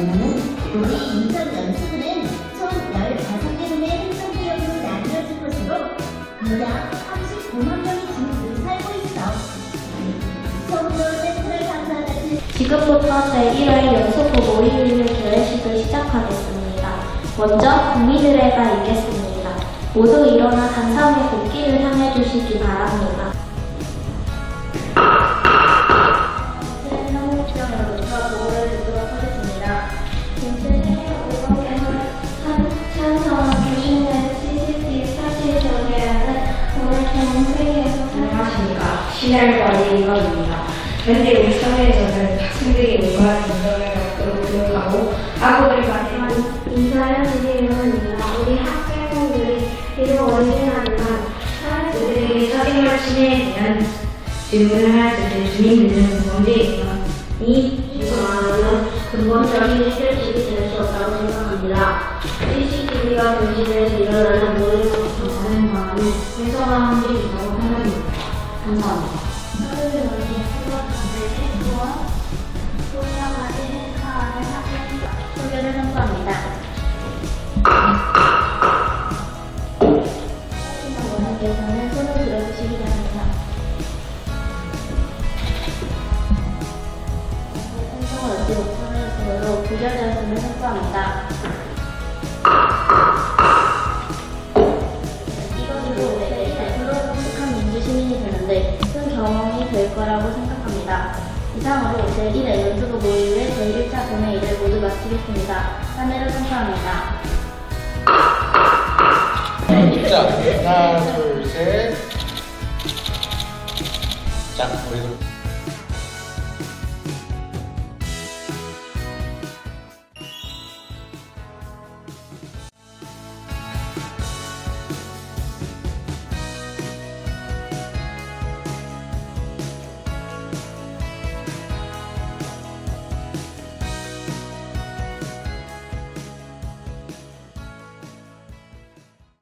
음, 우리 인턴 연수들은 총 15개 동의 행정구역으로 나뉘어진 것으로 무려 39만 명이 지금 살고 있어. 서울도 센트럴 강사 같은 지금부터 제1회 연속고 모의를 개회식을 시작하겠습니다. 먼저 국민의례가 있겠습니다. 모두 일어나 단상의 복귀를 향해 주시기 바랍니다. 오늘 경회에서 안녕하십니까. 신할관리 이관입니다. 현재 우리 사회에서는 학생들이 문화 인정을 갖도록 노력하고 악업을 많이 인사를 드리려합니다. 우리 학생들이 비록 어린하지만 그들에게 사생활 침해에 대한 질문을 하였을 때 주민들은 문제이지만 이 주관은 근본적인 수 생각합니다. CCTV가 전시돼서 일어나는 모든 것은 바람이 해소하는 게 있다고 생각합니다. 감사합니다. 것으로 부결되었음을 선포합니다. 될 거라고 생각합니다. 이상으로 제1회 연수부 모의회 제1차 본회의를 모두 마치겠습니다. 참여를 선포합니다. 자, 하나, 둘, 셋. 자, 우리